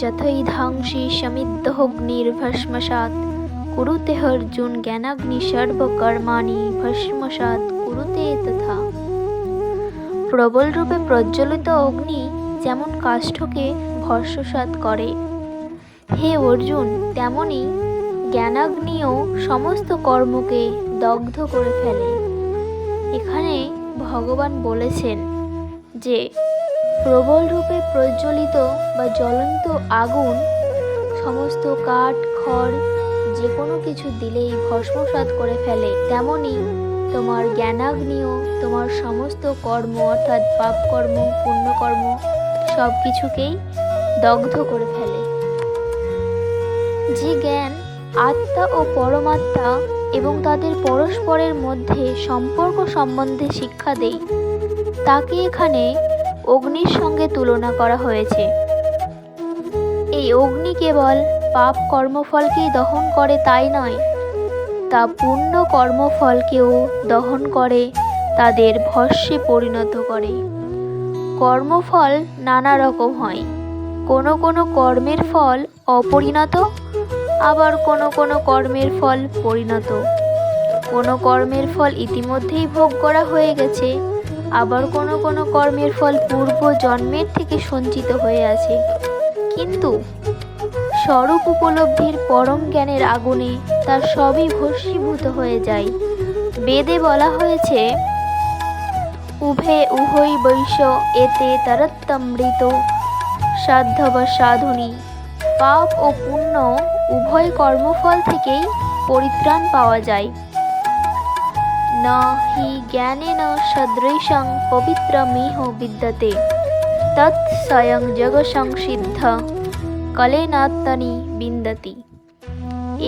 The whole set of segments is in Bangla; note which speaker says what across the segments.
Speaker 1: যথৈধাংসি সমিদ্ধগ্নির্ভস্মসাৎ কুরুতে অর্জুন জ্ঞানাগ্নি সর্বকর্মাণি ভস্মসাৎ কুরুতে তথা প্রবল রূপে প্রজ্বলিত অগ্নি যেমন কাষ্ঠকে ভস্মসাৎ করে হে অর্জুন তেমনি জ্ঞানাগ্নিও সমস্ত কর্মকে দগ্ধ করে ফেলে এখানে ভগবান বলেছেন যে প্রবল রূপে প্রজ্বলিত বা জ্বলন্ত আগুন সমস্ত কাঠ খড় যে কোনো কিছু দিলেই ভস্মসাত করে ফেলে তেমনি তোমার জ্ঞানাগ্নিও তোমার সমস্ত কর্ম অর্থাৎ পাপকর্ম পুণ্যকর্ম সব কিছুকেই দগ্ধ করে ফেলে যে জ্ঞান আত্মা ও পরমাত্মা এবং তাদের পরস্পরের মধ্যে সম্পর্ক সম্বন্ধে শিক্ষা দেয় তাকে এখানে অগ্নির সঙ্গে তুলনা করা হয়েছে এই অগ্নি কেবল পাপ কর্মফলকেই দহন করে তাই নয় তা পূর্ণ কর্মফলকেও দহন করে তাদের ভস্যে পরিণত করে কর্মফল নানা রকম হয় কোনো কোনো কর্মের ফল অপরিণত আবার কোনো কোনো কর্মের ফল পরিণত কোনো কর্মের ফল ইতিমধ্যেই ভোগ করা হয়ে গেছে আবার কোনো কোনো কর্মের ফল পূর্ব জন্মের থেকে সঞ্চিত হয়ে আছে কিন্তু স্বরূপ উপলব্ধির পরম জ্ঞানের আগুনে তার সবই ভস্মীভূত হয়ে যায় বেদে বলা হয়েছে উভে উভয় বৈশ্য এতে তরত্তমৃত সাধ্য বা সাধনী পাপ ও পুণ্য উভয় কর্মফল থেকেই পরিত্রাণ পাওয়া যায় ন হি জ্ঞানেন সদৃশং পবিত্রমিহ বিদ্যতে তৎ স্বয়ং জগসংসিদ্ধ কলেনাত্মনি বিন্দতি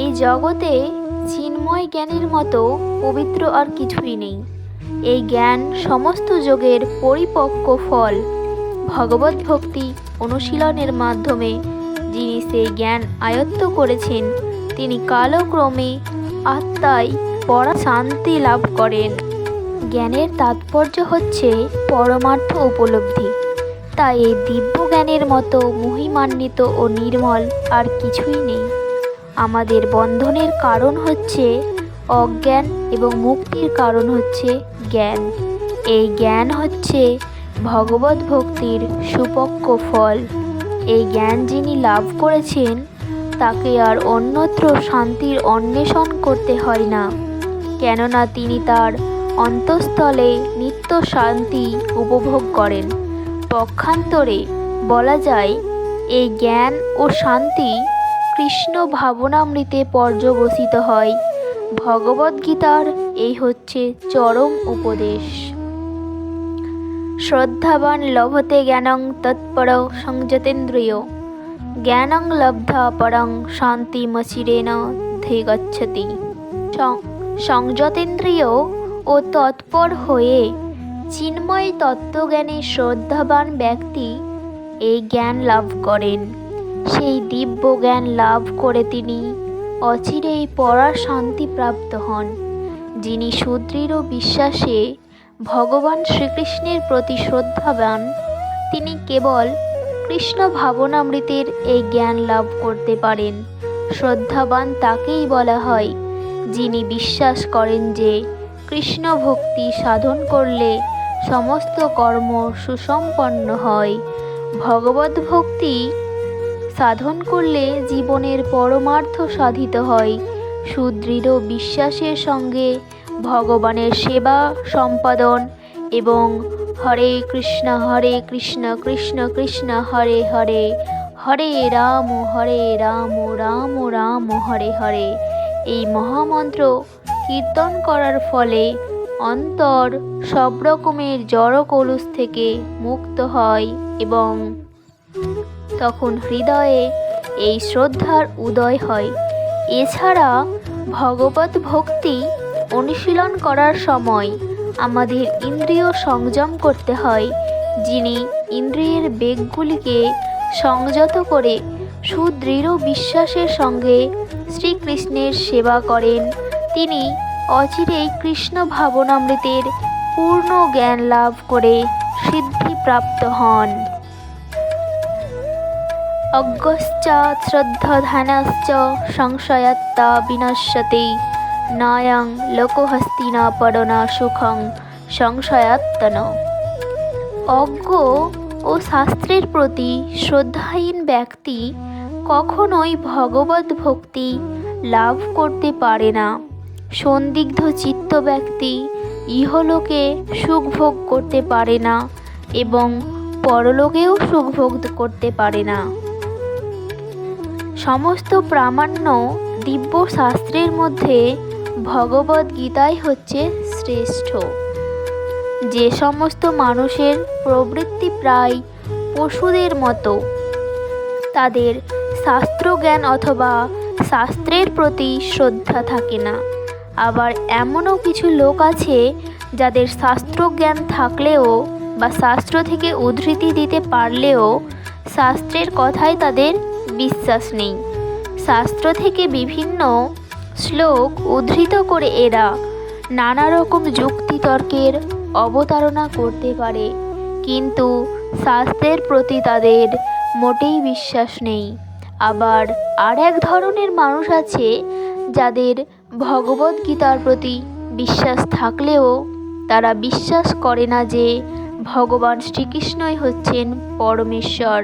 Speaker 1: এই জগতে চিন্ময় জ্ঞানের মতো পবিত্র আর কিছুই নেই এই জ্ঞান সমস্ত যোগের পরিপক্ক ফল ভগবত ভক্তি অনুশীলনের মাধ্যমে যিনি সেই জ্ঞান আয়ত্ত করেছেন তিনি কালক্রমে আত্মায় পড়া শান্তি লাভ করেন জ্ঞানের তাৎপর্য হচ্ছে পরমার্থ উপলব্ধি তাই এই দিব্য জ্ঞানের মতো মহিমান্বিত ও নির্মল আর কিছুই নেই আমাদের বন্ধনের কারণ হচ্ছে অজ্ঞান এবং মুক্তির কারণ হচ্ছে জ্ঞান এই জ্ঞান হচ্ছে ভগবত ভক্তির সুপক্ষ ফল এই জ্ঞান যিনি লাভ করেছেন তাকে আর অন্যত্র শান্তির অন্বেষণ করতে হয় না কেননা তিনি তার অন্তঃস্থলে নিত্য শান্তি উপভোগ করেন পক্ষান্তরে বলা যায় এই জ্ঞান ও শান্তি কৃষ্ণ ভাবনামৃতে পর্যবসিত হয় ভগবদ্গীতার এই হচ্ছে চরম উপদেশ শ্রদ্ধাবান লভতে জ্ঞানং তৎপর সংযতেন্দ্রিয় জ্ঞানং লব্ধ পরং মচিরেণ ধে গচ্ছতি সংযতেন্দ্রিয় ও তৎপর হয়ে চিন্ময় তত্ত্বজ্ঞানে শ্রদ্ধাবান ব্যক্তি এই জ্ঞান লাভ করেন সেই দিব্য জ্ঞান লাভ করে তিনি অচিরেই পরা শান্তি প্রাপ্ত হন যিনি সুদৃঢ় বিশ্বাসে ভগবান শ্রীকৃষ্ণের প্রতি শ্রদ্ধাবান তিনি কেবল কৃষ্ণ ভাবনামৃতের এই জ্ঞান লাভ করতে পারেন শ্রদ্ধাবান তাকেই বলা হয় যিনি বিশ্বাস করেন যে কৃষ্ণ ভক্তি সাধন করলে সমস্ত কর্ম সুসম্পন্ন হয় ভগবত ভক্তি সাধন করলে জীবনের পরমার্থ সাধিত হয় সুদৃঢ় বিশ্বাসের সঙ্গে ভগবানের সেবা সম্পাদন এবং হরে কৃষ্ণ হরে কৃষ্ণ কৃষ্ণ কৃষ্ণ হরে হরে হরে রাম হরে রাম রাম রাম হরে হরে এই মহামন্ত্র কীর্তন করার ফলে অন্তর সব রকমের জড় কলুষ থেকে মুক্ত হয় এবং তখন হৃদয়ে এই শ্রদ্ধার উদয় হয় এছাড়া ভগবত ভক্তি অনুশীলন করার সময় আমাদের ইন্দ্রিয় সংযম করতে হয় যিনি ইন্দ্রিয়ের বেগগুলিকে সংযত করে সুদৃঢ় বিশ্বাসের সঙ্গে শ্রীকৃষ্ণের সেবা করেন তিনি অচিরেই কৃষ্ণ ভাবনামৃতের পূর্ণ জ্ঞান লাভ করে সিদ্ধিপ্রাপ্ত হন অজ্ঞশ্চ শ্রদ্ধাধানাশ্চ সংশয়াত্মা বিনশ্যতে নায়াং লোকহস্তিনা পড়না সুখং সংশয়াত্মন অজ্ঞ ও শাস্ত্রের প্রতি শ্রদ্ধাহীন ব্যক্তি কখনোই ভগবত ভক্তি লাভ করতে পারে না সন্দিগ্ধ চিত্ত ব্যক্তি ইহলোকে সুখ ভোগ করতে পারে না এবং পরলোকেও সুখ ভোগ করতে পারে না সমস্ত প্রামাণ্য দিব্য শাস্ত্রের মধ্যে ভগবত গীতাই হচ্ছে শ্রেষ্ঠ যে সমস্ত মানুষের প্রবৃত্তি প্রায় পশুদের মতো তাদের শাস্ত্রজ্ঞান অথবা শাস্ত্রের প্রতি শ্রদ্ধা থাকে না আবার এমনও কিছু লোক আছে যাদের শাস্ত্রজ্ঞান থাকলেও বা শাস্ত্র থেকে উদ্ধৃতি দিতে পারলেও শাস্ত্রের কথায় তাদের বিশ্বাস নেই শাস্ত্র থেকে বিভিন্ন শ্লোক উদ্ধৃত করে এরা নানা রকম যুক্তিতর্কের অবতারণা করতে পারে কিন্তু শাস্ত্রের প্রতি তাদের মোটেই বিশ্বাস নেই আবার আর এক ধরনের মানুষ আছে যাদের ভগবত গীতার প্রতি বিশ্বাস থাকলেও তারা বিশ্বাস করে না যে ভগবান শ্রীকৃষ্ণই হচ্ছেন পরমেশ্বর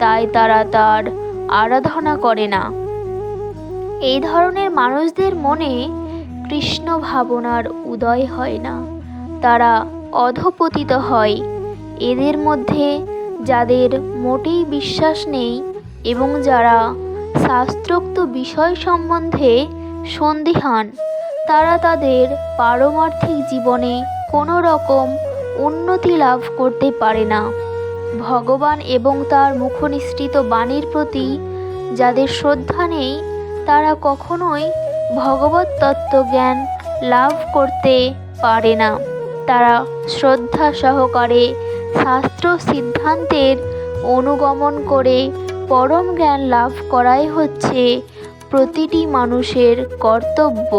Speaker 1: তাই তারা তার আরাধনা করে না এই ধরনের মানুষদের মনে কৃষ্ণ ভাবনার উদয় হয় না তারা অধপতিত হয় এদের মধ্যে যাদের মোটেই বিশ্বাস নেই এবং যারা শাস্ত্রোক্ত বিষয় সম্বন্ধে সন্দিহান তারা তাদের পারমার্থিক জীবনে কোনো রকম উন্নতি লাভ করতে পারে না ভগবান এবং তার মুখনিসৃত বাণীর প্রতি যাদের শ্রদ্ধা নেই তারা কখনোই ভগবত তত্ত্ব জ্ঞান লাভ করতে পারে না তারা শ্রদ্ধা সহকারে শাস্ত্র সিদ্ধান্তের অনুগমন করে পরম জ্ঞান লাভ করাই হচ্ছে প্রতিটি মানুষের কর্তব্য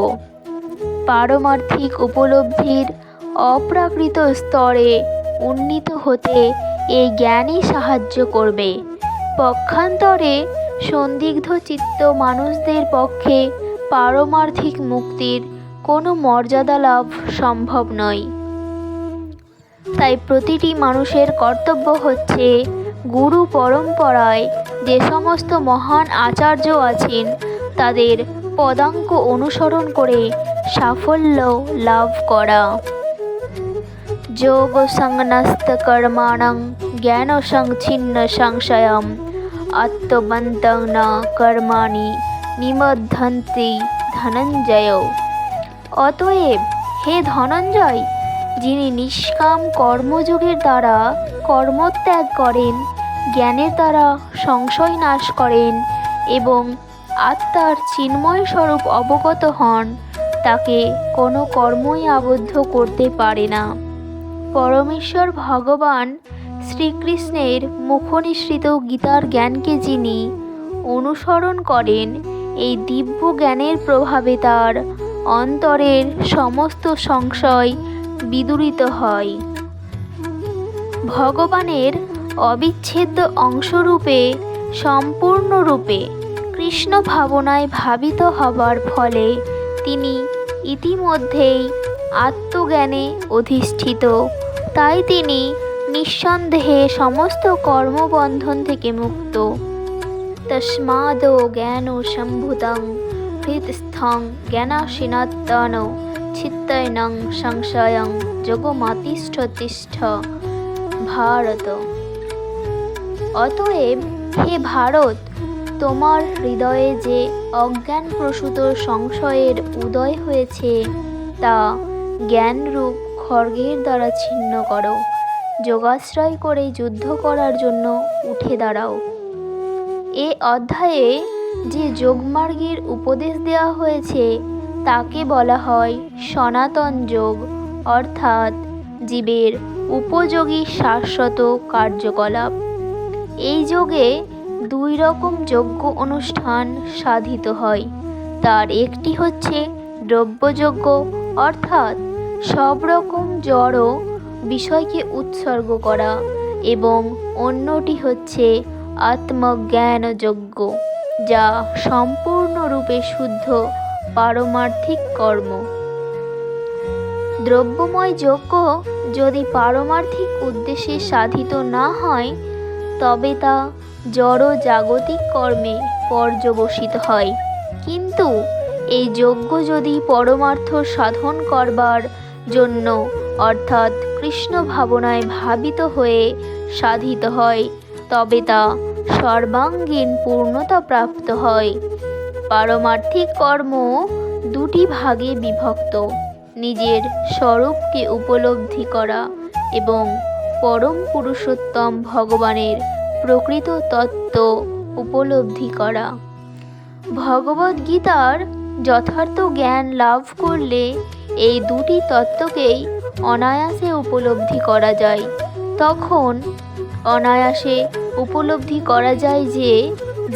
Speaker 1: পারমার্থিক উপলব্ধির অপ্রাকৃত স্তরে উন্নীত হতে এই জ্ঞানই সাহায্য করবে পক্ষান্তরে সন্দিগ্ধ চিত্ত মানুষদের পক্ষে পারমার্থিক মুক্তির কোনো মর্যাদা লাভ সম্ভব নয় তাই প্রতিটি মানুষের কর্তব্য হচ্ছে গুরু পরম্পরায় যে সমস্ত মহান আচার্য আছেন তাদের পদাঙ্ক অনুসরণ করে সাফল্য লাভ করা যোগ সংনাস্ত কর্মাণং জ্ঞান সংচ্ছিন্ন সংশয়ম আত্মবন্ত কর্মাণি নিমধ্যন্তি ধনঞ্জয় অতএব হে ধনঞ্জয় যিনি নিষ্কাম কর্মযোগের দ্বারা কর্মত্যাগ করেন জ্ঞানের দ্বারা সংশয় নাশ করেন এবং আত্মার চিন্ময় স্বরূপ অবগত হন তাকে কোনো কর্মই আবদ্ধ করতে পারে না পরমেশ্বর ভগবান শ্রীকৃষ্ণের মুখনিসৃত গীতার জ্ঞানকে যিনি অনুসরণ করেন এই দিব্য জ্ঞানের প্রভাবে তার অন্তরের সমস্ত সংশয় বিদূরিত হয় ভগবানের অবিচ্ছেদ্য অংশরূপে সম্পূর্ণরূপে কৃষ্ণ ভাবনায় ভাবিত হবার ফলে তিনি ইতিমধ্যেই আত্মজ্ঞানে অধিষ্ঠিত তাই তিনি নিঃসন্দেহে সমস্ত কর্মবন্ধন থেকে মুক্ত তস্মাদ জ্ঞান সম্ভুতং হৃদস্থং জ্ঞানাসীনাত্তন চিত্তৈনং সংশয়ং যোগমাতিষ্ঠতিষ্ঠ ভারত অতএব হে ভারত তোমার হৃদয়ে যে অজ্ঞানপ্রসূত সংশয়ের উদয় হয়েছে তা জ্ঞানরূপ খর্গের দ্বারা ছিন্ন করো যোগাশ্রয় করে যুদ্ধ করার জন্য উঠে দাঁড়াও এ অধ্যায়ে যে যোগমার্গের উপদেশ দেওয়া হয়েছে তাকে বলা হয় সনাতন যোগ অর্থাৎ জীবের উপযোগী শাশ্বত কার্যকলাপ এই যোগে দুই রকম যজ্ঞ অনুষ্ঠান সাধিত হয় তার একটি হচ্ছে দ্রব্যযজ্ঞ অর্থাৎ সব রকম জড় বিষয়কে উৎসর্গ করা এবং অন্যটি হচ্ছে আত্মজ্ঞানযজ্ঞ যা সম্পূর্ণরূপে শুদ্ধ পারমার্থিক কর্ম দ্রব্যময় যজ্ঞ যদি পারমার্থিক উদ্দেশ্যে সাধিত না হয় তবে তা জড় জাগতিক কর্মে পর্যবসিত হয় কিন্তু এই যজ্ঞ যদি পরমার্থ সাধন করবার জন্য অর্থাৎ কৃষ্ণ ভাবনায় ভাবিত হয়ে সাধিত হয় তবে তা সর্বাঙ্গীন পূর্ণতা প্রাপ্ত হয় পারমার্থিক কর্ম দুটি ভাগে বিভক্ত নিজের স্বরূপকে উপলব্ধি করা এবং পরম পুরুষোত্তম ভগবানের প্রকৃত তত্ত্ব উপলব্ধি করা ভগবদ্গীতার গীতার যথার্থ জ্ঞান লাভ করলে এই দুটি তত্ত্বকেই অনায়াসে উপলব্ধি করা যায় তখন অনায়াসে উপলব্ধি করা যায় যে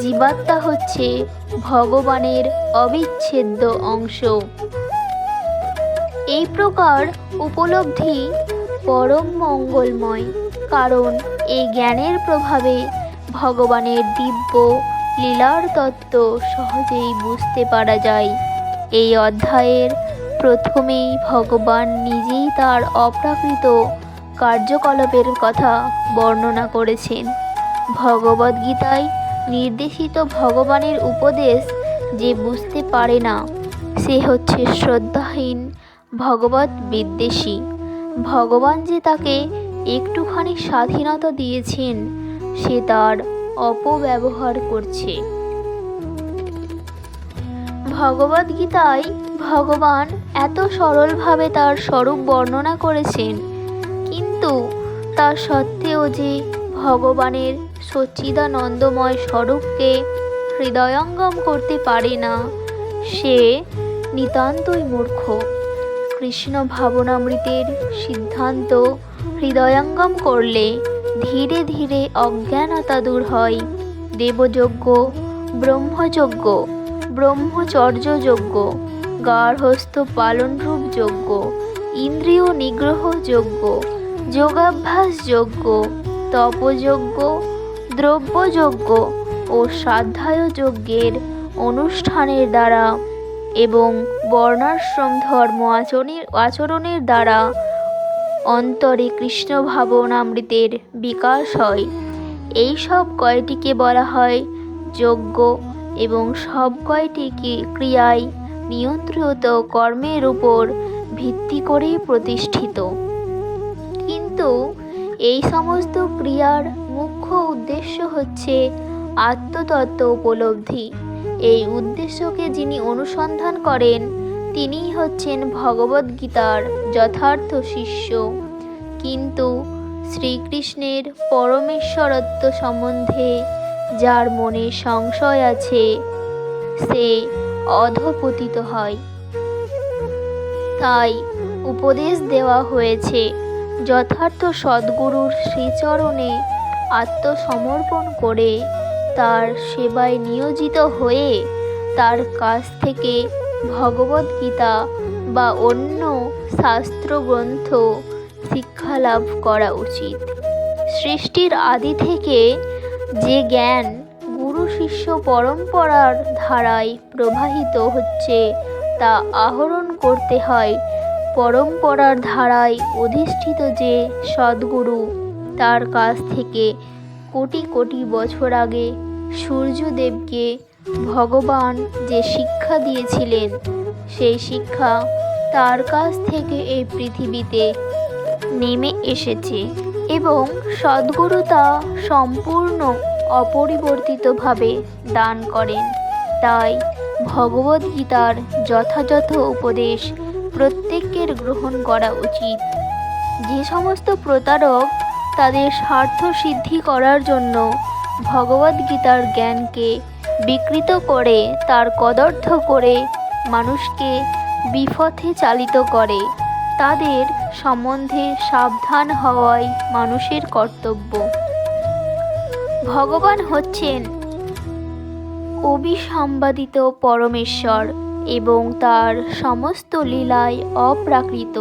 Speaker 1: জীবাত্মা হচ্ছে ভগবানের অবিচ্ছেদ্য অংশ এই প্রকার উপলব্ধি পরম মঙ্গলময় কারণ এই জ্ঞানের প্রভাবে ভগবানের দিব্য লীলার তত্ত্ব সহজেই বুঝতে পারা যায় এই অধ্যায়ের প্রথমেই ভগবান নিজেই তার অপ্রাকৃত কার্যকলাপের কথা বর্ণনা করেছেন ভগবদ্গীতায় নির্দেশিত ভগবানের উপদেশ যে বুঝতে পারে না সে হচ্ছে শ্রদ্ধাহীন ভগবত বিদ্বেষী ভগবান যে তাকে একটুখানি স্বাধীনতা দিয়েছেন সে তার অপব্যবহার করছে ভগবদ গীতায় ভগবান এত সরলভাবে তার স্বরূপ বর্ণনা করেছেন কিন্তু তা সত্ত্বেও যে ভগবানের সচ্চিদানন্দময় স্বরূপকে হৃদয়ঙ্গম করতে পারে না সে নিতান্তই মূর্খ কৃষ্ণ ভাবনামৃতের সিদ্ধান্ত হৃদয়ঙ্গম করলে ধীরে ধীরে অজ্ঞানতা দূর হয় দেবযজ্ঞ ব্রহ্মযজ্ঞ ব্রহ্মচর্যযজ্ঞ গার্হস্থ পালনরূপ যজ্ঞ ইন্দ্রিয় নিগ্রহ যজ্ঞ তপযজ্ঞ দ্রব্যযজ্ঞ ও যজ্ঞের অনুষ্ঠানের দ্বারা এবং বর্ণাশ্রম ধর্ম আচরণের আচরণের দ্বারা অন্তরে কৃষ্ণ ভাবনামৃতের বিকাশ হয় এই সব কয়টিকে বলা হয় যজ্ঞ এবং সব কয়টিকে ক্রিয়ায় নিয়ন্ত্রিত কর্মের উপর ভিত্তি করে প্রতিষ্ঠিত কিন্তু এই সমস্ত ক্রিয়ার মুখ মুখ্য উদ্দেশ্য হচ্ছে আত্মতত্ত্ব উপলব্ধি এই উদ্দেশ্যকে যিনি অনুসন্ধান করেন তিনিই হচ্ছেন ভগবদ্গীতার গীতার যথার্থ শিষ্য কিন্তু শ্রীকৃষ্ণের পরমেশ্বরত্ব সম্বন্ধে যার মনে সংশয় আছে সে অধপতিত হয় তাই উপদেশ দেওয়া হয়েছে যথার্থ সদ্গুরুর শ্রীচরণে আত্মসমর্পণ করে তার সেবায় নিয়োজিত হয়ে তার কাছ থেকে ভগবদ্গীতা বা অন্য শাস্ত্রগ্রন্থ শিক্ষা লাভ করা উচিত সৃষ্টির আদি থেকে যে জ্ঞান গুরু শিষ্য পরম্পরার ধারায় প্রবাহিত হচ্ছে তা আহরণ করতে হয় পরম্পরার ধারায় অধিষ্ঠিত যে সদ্গুরু তার কাছ থেকে কোটি কোটি বছর আগে সূর্যদেবকে ভগবান যে শিক্ষা দিয়েছিলেন সেই শিক্ষা তার কাছ থেকে এই পৃথিবীতে নেমে এসেছে এবং সদ্গুরু তা সম্পূর্ণ অপরিবর্তিতভাবে দান করেন তাই ভগবদ্গীতার যথাযথ উপদেশ প্রত্যেকের গ্রহণ করা উচিত যে সমস্ত প্রতারক তাদের স্বার্থ সিদ্ধি করার জন্য ভগবদ্গীতার জ্ঞানকে বিকৃত করে তার কদর্থ করে মানুষকে বিপথে চালিত করে তাদের সম্বন্ধে সাবধান হওয়াই মানুষের কর্তব্য ভগবান হচ্ছেন অবিসম্বাদিত পরমেশ্বর এবং তার সমস্ত লীলায় অপ্রাকৃত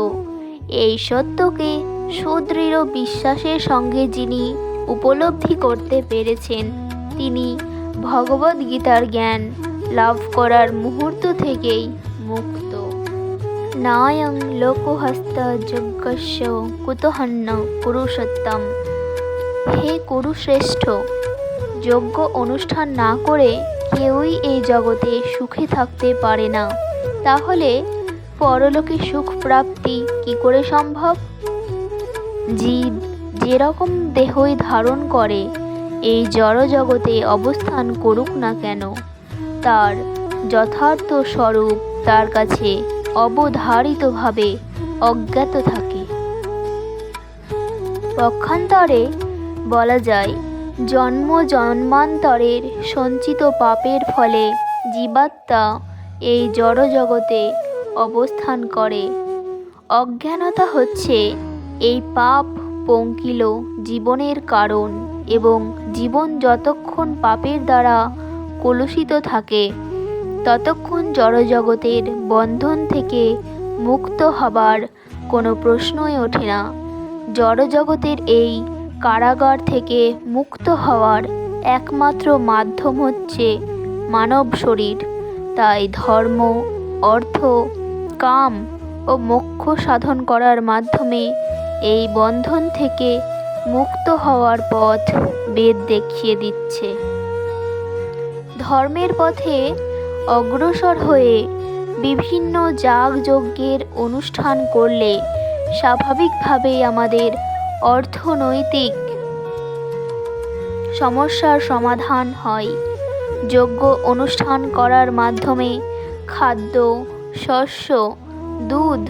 Speaker 1: এই সত্যকে সুদৃঢ় বিশ্বাসের সঙ্গে যিনি উপলব্ধি করতে পেরেছেন তিনি ভগবদ গীতার জ্ঞান লাভ করার মুহূর্ত থেকেই মুক্ত নায়ং লোকহস্ত যজ্ঞস্য কুতহন্ন পুরুষোত্তম হে কুরুশ্রেষ্ঠ যজ্ঞ অনুষ্ঠান না করে কেউই এই জগতে সুখে থাকতে পারে না তাহলে পরলোকে সুখ প্রাপ্তি কি করে সম্ভব জীব যেরকম দেহই ধারণ করে এই জড়জগতে অবস্থান করুক না কেন তার যথার্থ স্বরূপ তার কাছে অবধারিতভাবে অজ্ঞাত থাকে পক্ষান্তরে বলা যায় জন্ম জন্মান্তরের সঞ্চিত পাপের ফলে জীবাত্মা এই জড়জগতে অবস্থান করে অজ্ঞানতা হচ্ছে এই পাপ পঙ্কিল জীবনের কারণ এবং জীবন যতক্ষণ পাপের দ্বারা কলুষিত থাকে ততক্ষণ জড়জগতের বন্ধন থেকে মুক্ত হবার কোনো প্রশ্নই ওঠে না জড়জগতের এই কারাগার থেকে মুক্ত হওয়ার একমাত্র মাধ্যম হচ্ছে মানব শরীর তাই ধর্ম অর্থ কাম ও মোক্ষ সাধন করার মাধ্যমে এই বন্ধন থেকে মুক্ত হওয়ার পথ বেদ দেখিয়ে দিচ্ছে ধর্মের পথে অগ্রসর হয়ে বিভিন্ন যাগযজ্ঞের অনুষ্ঠান করলে স্বাভাবিকভাবেই আমাদের অর্থনৈতিক সমস্যার সমাধান হয় যজ্ঞ অনুষ্ঠান করার মাধ্যমে খাদ্য শস্য দুধ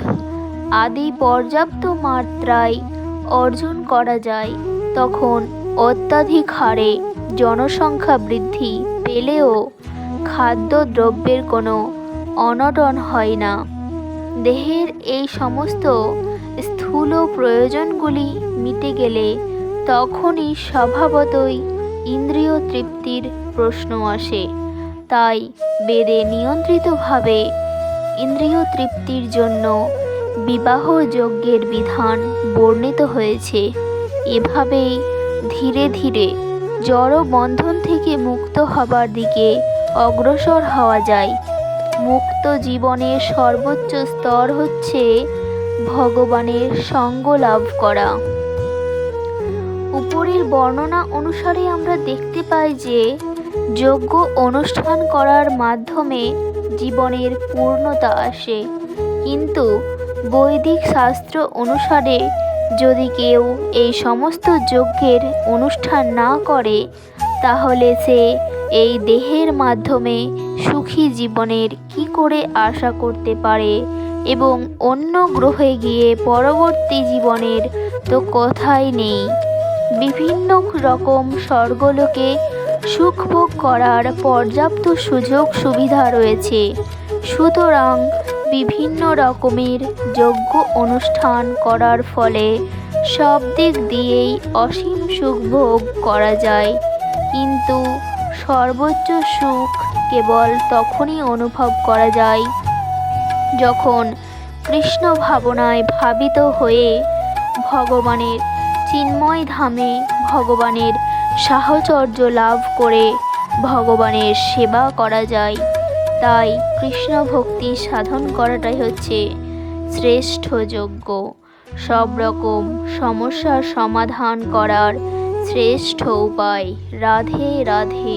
Speaker 1: আদি পর্যাপ্ত মাত্রায় অর্জন করা যায় তখন অত্যাধিক হারে জনসংখ্যা বৃদ্ধি পেলেও খাদ্য দ্রব্যের কোনো অনটন হয় না দেহের এই সমস্ত স্থূল প্রয়োজনগুলি মিটে গেলে তখনই স্বভাবতই ইন্দ্রিয় তৃপ্তির প্রশ্ন আসে তাই বেদে নিয়ন্ত্রিতভাবে ইন্দ্রিয় তৃপ্তির জন্য বিবাহ যজ্ঞের বিধান বর্ণিত হয়েছে এভাবেই ধীরে ধীরে জড় বন্ধন থেকে মুক্ত হবার দিকে অগ্রসর হওয়া যায় মুক্ত জীবনের সর্বোচ্চ স্তর হচ্ছে ভগবানের সঙ্গ লাভ করা উপরের বর্ণনা অনুসারে আমরা দেখতে পাই যে যজ্ঞ অনুষ্ঠান করার মাধ্যমে জীবনের পূর্ণতা আসে কিন্তু বৈদিক শাস্ত্র অনুসারে যদি কেউ এই সমস্ত যজ্ঞের অনুষ্ঠান না করে তাহলে সে এই দেহের মাধ্যমে সুখী জীবনের কি করে আশা করতে পারে এবং অন্য গ্রহে গিয়ে পরবর্তী জীবনের তো কথাই নেই বিভিন্ন রকম স্বর্গলোকে সুখভোগ করার পর্যাপ্ত সুযোগ সুবিধা রয়েছে সুতরাং বিভিন্ন রকমের যজ্ঞ অনুষ্ঠান করার ফলে সব দিক দিয়েই অসীম সুখ ভোগ করা যায় কিন্তু সর্বোচ্চ সুখ কেবল তখনই অনুভব করা যায় যখন কৃষ্ণ ভাবনায় ভাবিত হয়ে ভগবানের চিন্ময় ধামে ভগবানের সাহচর্য লাভ করে ভগবানের সেবা করা যায় তাই কৃষ্ণ ভক্তি সাধন করাটাই হচ্ছে শ্রেষ্ঠ যোগ্য সব রকম সমস্যার সমাধান করার শ্রেষ্ঠ উপায় রাধে রাধে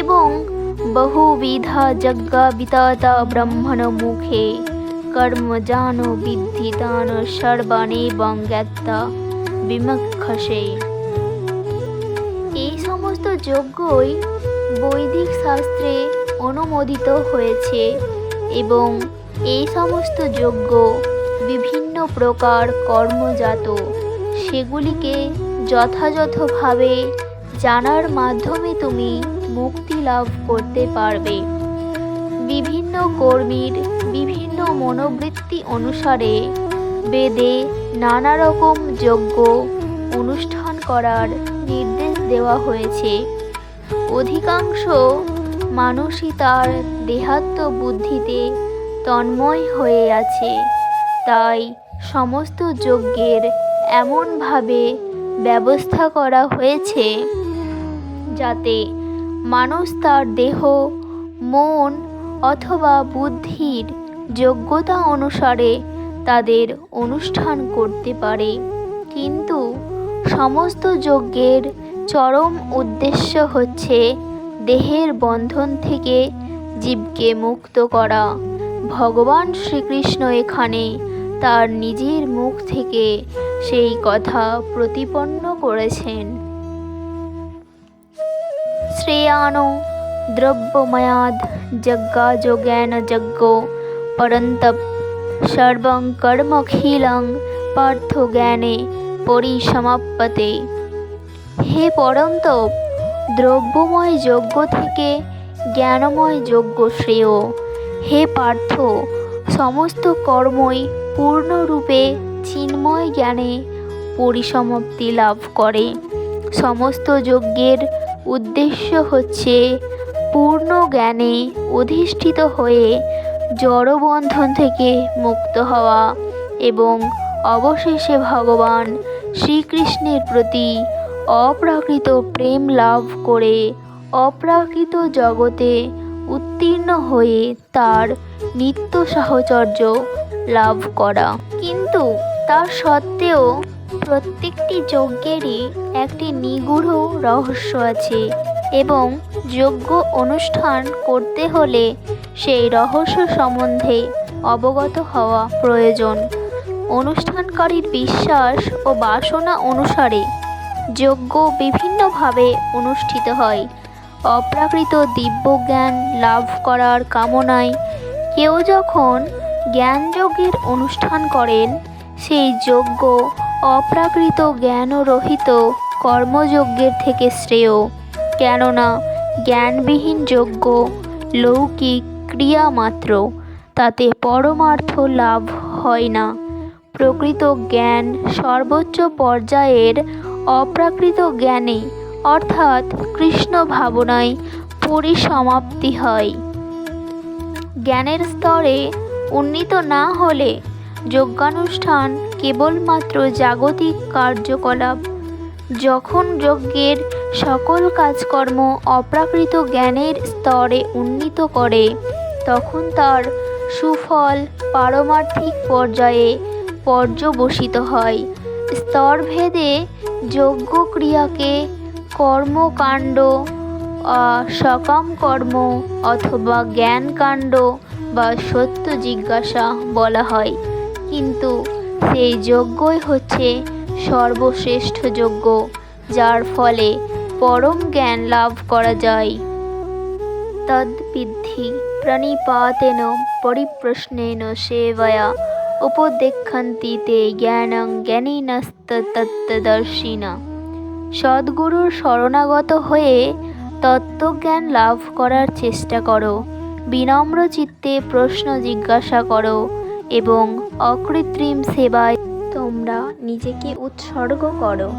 Speaker 1: এবং বহুবিধা যজ্ঞা বিতাতা ব্রহ্মণ মুখে কর্ম জানো বিদ্ধি দান সর্বাণে বঙ্গাত্মা বিমক্ষসে এই সমস্ত যজ্ঞই বৈদিক শাস্ত্রে অনুমোদিত হয়েছে এবং এই সমস্ত যজ্ঞ বিভিন্ন প্রকার কর্মজাত সেগুলিকে যথাযথভাবে জানার মাধ্যমে তুমি মুক্তি লাভ করতে পারবে বিভিন্ন কর্মীর বিভিন্ন মনোবৃত্তি অনুসারে বেদে নানা রকম যজ্ঞ অনুষ্ঠান করার নির্দেশ দেওয়া হয়েছে অধিকাংশ মানুষই তার দেহাত্ম বুদ্ধিতে তন্ময় হয়ে আছে তাই সমস্ত যজ্ঞের এমনভাবে ব্যবস্থা করা হয়েছে যাতে মানুষ তার দেহ মন অথবা বুদ্ধির যোগ্যতা অনুসারে তাদের অনুষ্ঠান করতে পারে কিন্তু সমস্ত যজ্ঞের চরম উদ্দেশ্য হচ্ছে দেহের বন্ধন থেকে জীবকে মুক্ত করা ভগবান শ্রীকৃষ্ণ এখানে তার নিজের মুখ থেকে সেই কথা প্রতিপন্ন করেছেন শ্রেয়ান দ্রব্যময়াদ যজ্ঞা যোগ্যান যজ্ঞ পরন্তপ সর্বং কর্মখিলং পার্থ জ্ঞানে পরিসমাপ্যতে হে পরন্তপ দ্রব্যময় যজ্ঞ থেকে জ্ঞানময় যজ্ঞ শ্রেয় হে পার্থ সমস্ত কর্মই পূর্ণরূপে চিন্ময় জ্ঞানে পরিসমাপ্তি লাভ করে সমস্ত যজ্ঞের উদ্দেশ্য হচ্ছে পূর্ণ জ্ঞানে অধিষ্ঠিত হয়ে জড়বন্ধন থেকে মুক্ত হওয়া এবং অবশেষে ভগবান শ্রীকৃষ্ণের প্রতি অপ্রাকৃত প্রেম লাভ করে অপ্রাকৃত জগতে উত্তীর্ণ হয়ে তার নিত্য সাহচর্য লাভ করা কিন্তু তা সত্ত্বেও প্রত্যেকটি যজ্ঞেরই একটি নিগূঢ় রহস্য আছে এবং যজ্ঞ অনুষ্ঠান করতে হলে সেই রহস্য সম্বন্ধে অবগত হওয়া প্রয়োজন অনুষ্ঠানকারীর বিশ্বাস ও বাসনা অনুসারে যজ্ঞ বিভিন্নভাবে অনুষ্ঠিত হয় অপ্রাকৃত দিব্য জ্ঞান লাভ করার কামনায় কেউ যখন জ্ঞানযজ্ঞের অনুষ্ঠান করেন সেই যজ্ঞ অপ্রাকৃত জ্ঞান রহিত কর্মযজ্ঞের থেকে শ্রেয় কেননা জ্ঞানবিহীন যজ্ঞ লৌকিক ক্রিয়া মাত্র তাতে পরমার্থ লাভ হয় না প্রকৃত জ্ঞান সর্বোচ্চ পর্যায়ের অপ্রাকৃত জ্ঞানে অর্থাৎ কৃষ্ণ ভাবনায় পরিসমাপ্তি হয় জ্ঞানের স্তরে উন্নীত না হলে যজ্ঞানুষ্ঠান কেবলমাত্র জাগতিক কার্যকলাপ যখন যজ্ঞের সকল কাজকর্ম অপ্রাকৃত জ্ঞানের স্তরে উন্নীত করে তখন তার সুফল পারমার্থিক পর্যায়ে পর্যবসিত হয় স্তরভেদে যোগ্য ক্রিয়াকে কর্মকাণ্ড সকাম কর্ম অথবা জ্ঞানকাণ্ড বা সত্য জিজ্ঞাসা বলা হয় কিন্তু সেই যজ্ঞই হচ্ছে সর্বশ্রেষ্ঠ যজ্ঞ যার ফলে পরম জ্ঞান লাভ করা যায় তদ্বিদ্ধি প্রাণীপাতেন পরিপ্রশ্নেন সেবায়া উপদেক্ষন্তি তে জ্ঞানং জ্ঞানীনস্তত্ত্বদর্শিনা সদ্গুরুর শরণাগত হয়ে তত্ত্বজ্ঞান লাভ করার চেষ্টা করো বিনম্র চিত্তে প্রশ্ন জিজ্ঞাসা করো এবং অকৃত্রিম সেবায় তোমরা নিজেকে উৎসর্গ করো